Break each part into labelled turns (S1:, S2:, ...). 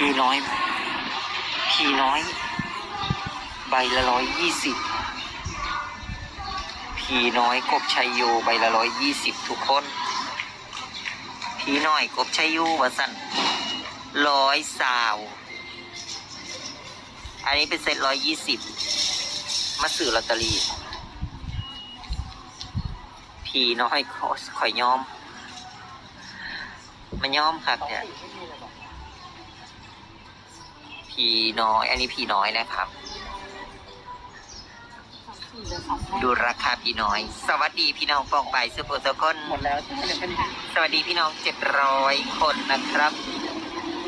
S1: พีน้อยพีน้อย ใบละร้อยยี่สิบพีน้อยกบชัยโยใบละร้อยยี่สิบทุกคนพีน้อยกบชัยโยวะสันร้อยสาวอันนี้เป็นเซตร้อยยี่สิบมาสื่อลอตเตอรี่พีน้อยขอขอยยอม มันยอมครับเนี่ย พีน้อย อันนี้พีน้อยนะครับ ดูราคาพี่น้อย สวัสดีพี่น้องฟองไปสุโขทัยคน
S2: หมดแล้วที่เป็น
S1: สวัสดีพี่น้องเจ็ดร้อยคนนะครับ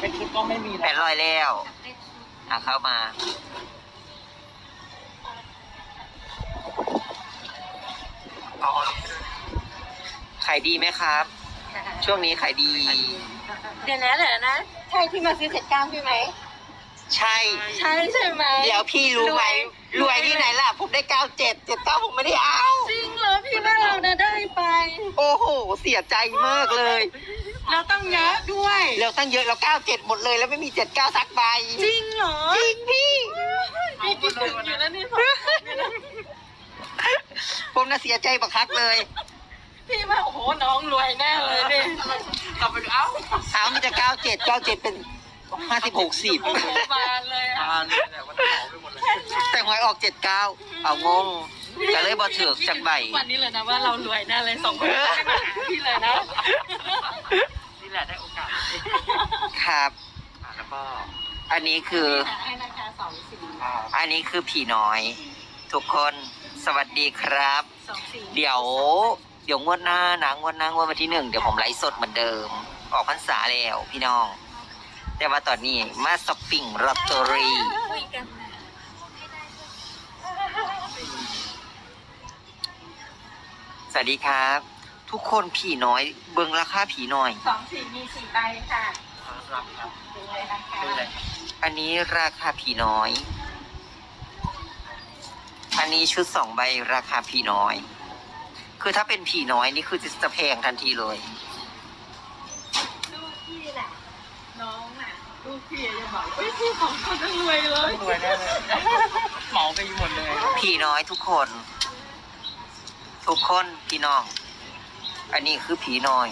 S2: เป็นชุดก็ไม่มี
S1: แปดร้อยแล้วอะเข้ามาขายดีไหมครับ ช่วงนี้ขายดี
S3: เดี๋ยวนะเดี๋ยวนะ ใช่ที่มาซื้อเจ็ดเก้าใช่ไหม
S1: ใช่
S3: ใช่ใช่ไหม
S1: เดี๋ยวพี่รู้ไหมรวยที่ไหนล่ะ ผมได้เก้าเจ็ดเจ็ดเก้าผมไม่ได้เอา
S3: จริงเหรอพี่ว่าเราน่ะได้ไป
S1: โอ้โห เสียใจมากเลย
S3: เราต้องเยอะด้วย
S1: เราตั้งเยอะเราเก้าเจ็ดหมดเลย แล้วไม่มีเจ็ดเก้าสักใบ
S3: จริงเหรอ
S1: จริงพี่
S3: พี่คิดถึงอยู่แล้วนี่
S1: ผมน่ะเสียใจบักคักเลย
S3: พี่ว่าโอ้โหน้องรวยแน่เลยนี่
S2: กลับไปดูเอ้า
S1: เอามีแต่เก้าเจ็ดเก้าเจ็ดเป็น ห้าสิบหกสิบ
S3: โอ้โหบานเลยอะ
S2: อ่านแต่ว่าต้องไปหมดเลย
S1: แต่หวยออกเจ็ดเก้าเอางงก็เลยบอถือกจากใบ
S3: วันนี้เลยนะว่าเรารวยแน่เลยสองคนไม่มาหาพี่เลยนะ
S2: นี่แหละได้โอกาส
S1: ครับ
S2: อ่าแล้วก็
S1: อันนี้คือ
S3: หาให้นะคะสองสี่
S2: อ่า
S1: อันนี้คือผีน้อย ทุกคนสวัสดีครับ
S3: สองสี่
S1: เดี๋ยว เดี๋ยวงวดหน้านะงวดหน้างวดวันที่หนึ่งเดี๋ยวผมไลฟ์สดเหมือนเดิม ออกพรรษาแล้วพี่น้อง แต่ว่าตอนนี้มาสปปิ้งลอตเตอรี่
S3: คุยกัน
S1: สวัสดีครับ ทุกคนผีน้อย เบิ่งราคาผีน้อย
S3: สองสี่มีสี่ใบค่ะ
S2: รับครับ
S3: ดูเลยนะคะ
S2: ดูเลย
S1: อันนี้ราคาผีน้อย อันนี้ชุดสองใบราคาผีน้อย คือถ้าเป็นผีน้อยนี่คือจะแพงทันทีเลย
S3: ลูกพี่น่ะน้องน่ะ ลูกพี่จะบอกเฮ้ยพี่ของคนจะรวยเลย
S2: รวยแน่เลยเหมาไปหมดเลย
S1: พี่น้อยทุกคน ทุกคนพี่น้อง อันนี้คือผีน้อย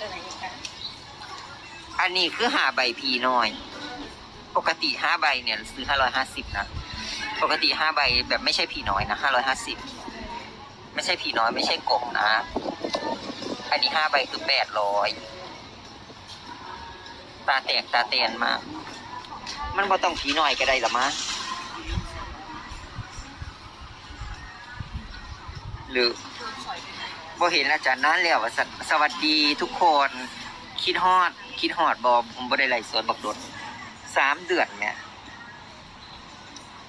S3: อะไรกันคะ
S1: อันนี้คือหาใบผีน้อย ปกติห้าใบเนี่ย ซื้อห้าร้อยห้าสิบนะ ปกติห้าใบแบบไม่ใช่ผีน้อยนะห้าร้อยห้าสิบไม่ใช่ผีน้อยไม่ใช่กบนะ อันนี้ห้าใบคือแปดร้อย ตาแตกตาเตียนมากมันบ่ต้องผีน้อยก็ได้หรอมะหรือบ่เห็นอาจารย์นั้นแล้วว่าสสวัสดีทุกคน คิดฮอด คิดฮอดบอผมบ่ได้ไล่สวนบักดดสามเดือนเนี่ย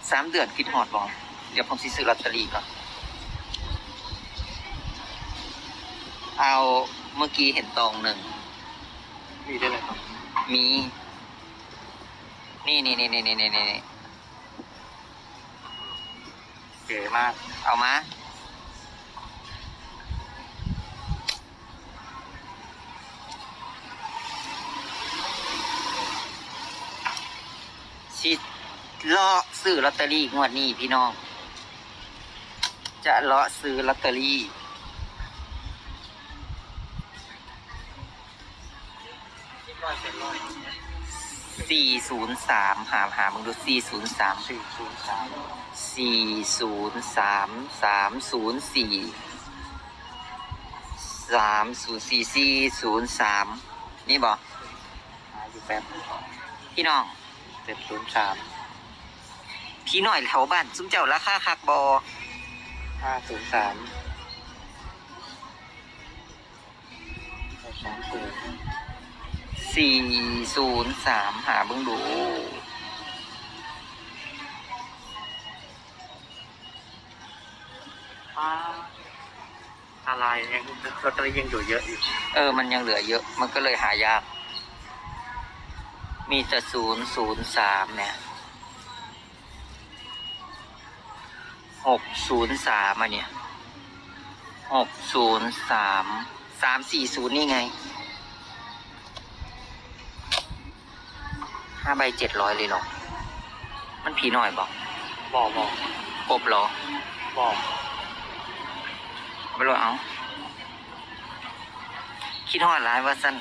S1: สามเดือนคิดฮอดบอเดี๋ยวผมสิซื้อลอตเตอรี่ก่อน เอาเมื่อกี้เห็นตองหนึ่ง
S2: มีได้เลยครับ
S1: มี นี่นี่นี่นี่นี่นี่นี่
S2: เก๋มาก
S1: เอามา สิเลาะซื้อลอตเตอรี่งวดนี้พี่น้อง จะเลาะซื้อลอตเตอรี่
S2: ร้อยเป็นร้อย
S1: สี่ศูนย์สามหาหามึงดูสี่ศูนย์สาม
S2: สี่ศูนย์สาม
S1: สี่ศูนย์สามสามศูนย์สี่สามศูนย์สี่สี่ศูนย์สามนี่บอก
S2: หาอยู่แป๊บ
S1: พี่น้อง
S2: เจ็ดศูนย์สาม
S1: พี่หน่อยแถวบ้านซุ้มเจ้าราคาคักบอ
S2: ห้าศูนย์สามสองศูนย์
S1: สี่ศูนย์สามหาเบิ่งดู
S2: อะไรยังลอตเตอรี่ยังอยู่เยอะอยู่
S1: เออ มันยังเหลือเยอะ มันก็เลยหายาก มีแต่ศูนย์ศูนย์สามเนี่ยหกศูนย์สามอะเนี่ยหกศูนย์สามสามสี่ศูนย์นี่ไง ห้าใบเจ็ดร้อยเลยเหรอ มันผีหน่อยบอก
S2: บอกบอก
S1: กบเหรอ
S2: บอก
S1: เอาไปเลยเอา คิดฮอดร้ายว่าสั้น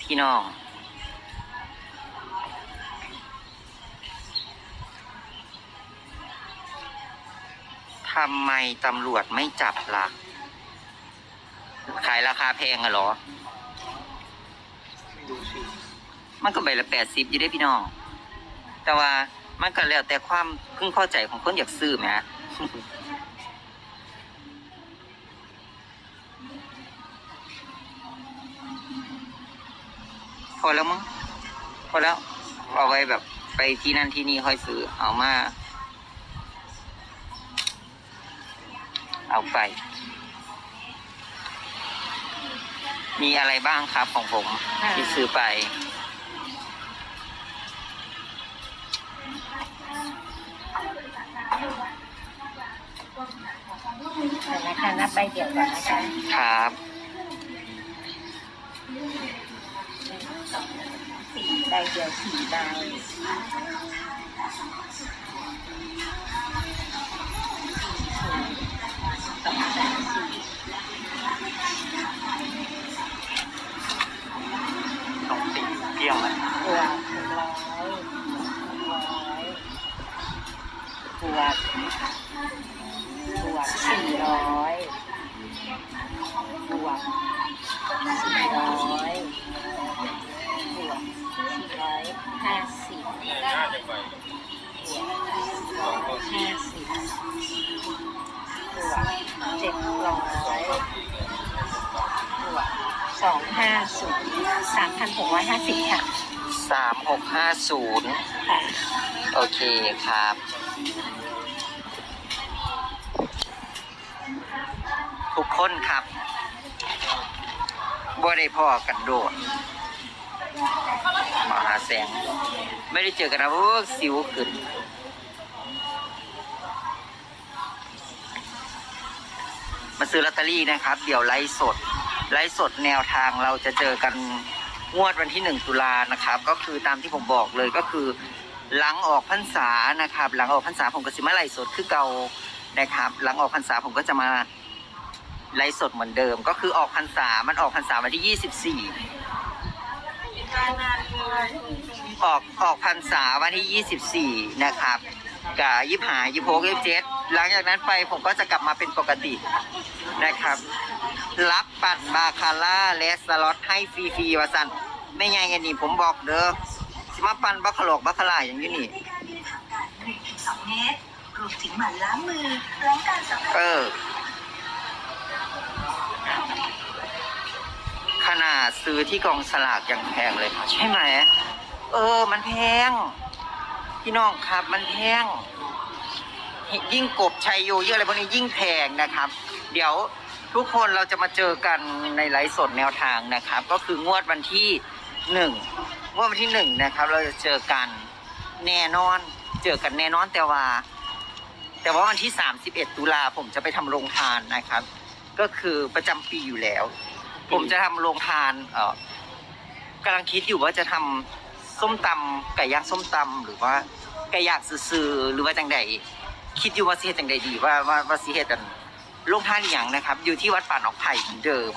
S1: พี่น้องทำไมตำรวจไม่จับล่ะ ขายราคาแพงอะเหรอ
S2: ไม่รู้สิ
S1: มันก็ใบละแปดสิบอยู่ได้พี่น้อง แต่ว่ามันก็แล้วแต่ความพึงพอใจของคนอยากซื้อไหมฮะพอแล้วมั้งพอแล้วเอาไว้แบบไปที่นั่นที่นี่ค่อยซื้อเอามา เอาไป มีอะไรบ้างครับของผมที่ซื้อไป
S3: แต่นะคะนับใบเดียวก่อนนะคะ
S1: ครับ
S3: สี่ใบเดียวสี่ใบ
S2: สองสี่เกี่ยวไหม
S3: บวกหนึ่งร้อยร้อยบวก บวกสี่ร้อยบวกสี่ร้อยบวกสี่ร้อยห้าสิบบวกสี่ร้อยห้าสิบบวกเจ็ดร้อยบวกสองห้าศูนย์สามพันหกร้อยห้าสิบค่ะ
S1: สามหกห้าศูนย์
S3: ค่ะ
S1: โอเคครับ คนครับบ่ได้พ่อกันโดดมหาแสง ไม่ได้เจอกันนะเพว่าสิวขึ้นมาซื้อลอตเตอรี่นะครับ เดี๋ยวไลฟ์สด ไลฟ์สดแนวทางเราจะเจอกันงวดวันที่หนึ่งตุลานะครับ ก็คือตามที่ผมบอกเลยก็คือ หลังออกพรรษานะครับ หลังออกพรรษาผมก็สิมาไลฟ์สดคือเก่านะครับ หลังออกพรรษาผมก็จะมา ไลฟ์สดเหมือนเดิม ก็คือออกพรรษา มันออกพรรษาวันที่ยี่สิบสี่ออกออกพรรษาวันที่ยี่สิบสี่นะครับกับยิบหายิบโพกยิบเจ็ดหลังจากนั้นไปผมก็จะกลับมาเป็นปกตินะครับ รับปั่นบาคาร่าและสล็อตให้ฟรีๆวะสันไม่ไงอันนี้ผมบอกเด้อสิมาปั่นบัคคาโลกบัคคาร่าอย่างนี้นี่
S4: สองเมตรรวมถึงหมั่นล้างมือล้างการสัมผัส
S1: เออ ซื้อที่กองสลากยังแพงเลยใช่ไหม เออ มันแพง พี่น้องครับ มันแพง ยิ่งกบชัยโยเยอะอะไรพวกนี้ยิ่งแพงนะครับ เดี๋ยวทุกคนเราจะมาเจอกันในไลฟ์สดแนวทางนะครับ ก็คืองวดวันที่หนึ่งงวดวันที่หนึ่งนะครับ เราจะเจอกันแน่นอน เจอกันแน่นอนแต่ว่า แต่ว่าวันที่ 31 ตุลาผมจะไปทำโรงทานนะครับ ก็คือประจำปีอยู่แล้ว ผมจะทำโรงทานเอ่อกำลังคิดอยู่ว่าจะทำส้มตำไก่ย่างส้มตำหรือว่าไก่ย่างซื่อๆหรือว่าจังใดคิดอยู่ว่าสิเฮ็ดจังใดดีว่าว่าว่าสิเฮ็ดกันโรงทานอหย่างนะครับ อยู่ที่วัดป่าหนองไผ่เหมือนเดิม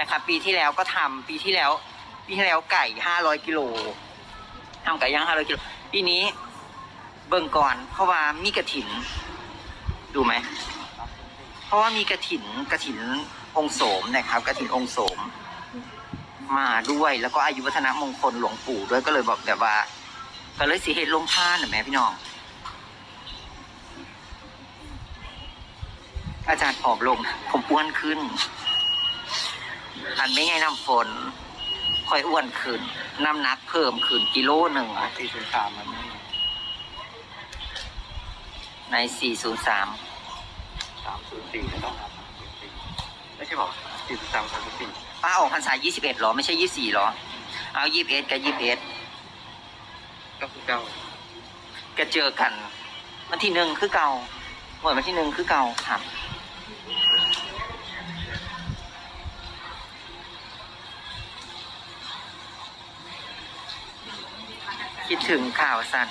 S1: นะครับ ปีที่แล้วก็ทำปีที่แล้ว ปีที่แล้วไก่500กิโลทำไก่ย่าง500กิโลปีนี้เบิ่งก่อน เพราะว่ามีกระถิน ดูไหม เพราะว่ามีกระถินกระถิน องค์โสมนะครับกระถินองค์โสมมาด้วยแล้วก็อายุวัฒนมงคลหลวงปู่ด้วยก็เลยบอกแบบว่า ก็เลยสีเหตุลงท่านนะแม่พี่น้อง อาจารย์ผอมลง ผมอ้วนขึ้น อันไม่ไงน้ำฝนค่อยอ้วนขึ้นน้ำหนักเพิ่มขึ้นกิโลหนึ่ง
S2: สี่ศูนย์สามันไม่
S1: ใน403
S2: สามศูนย์สี่ไม่ต้องครับ ไม่ใช่บอกสี่ศูนย์สามสามศูนย์สี่
S1: ป้าออกพรรษา21หรอ ไม่ใช่24หรอ เอา21กับ21
S2: ก็คือเก้า
S1: ก็เจอกันวันที่หนึ่งคือเก่าหวยวันที่หนึ่งคือเก่าครับคิดถึงข่าวสั้น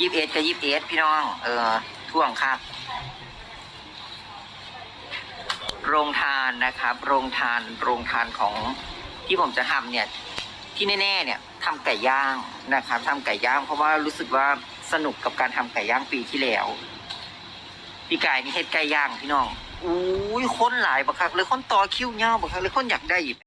S1: ยี่สิบเอ็ดกับยี่สิบเอ็ดพี่น้อง เออท่วงครับ โรงทานนะครับโรงทานโรงทานของที่ผมจะทำเนี่ยที่แน่ๆเนี่ยทำไก่ย่างนะครับทำไก่ย่าง เพราะว่ารู้สึกว่าสนุกกับการทำไก่ย่างปีที่แล้วพี่กายนี่เฮ็ดไก่ย่างพี่น้องอุ้ยคนหลายบักคักเลยคนต่อคิวเงาบักคักเลยคนอยากได้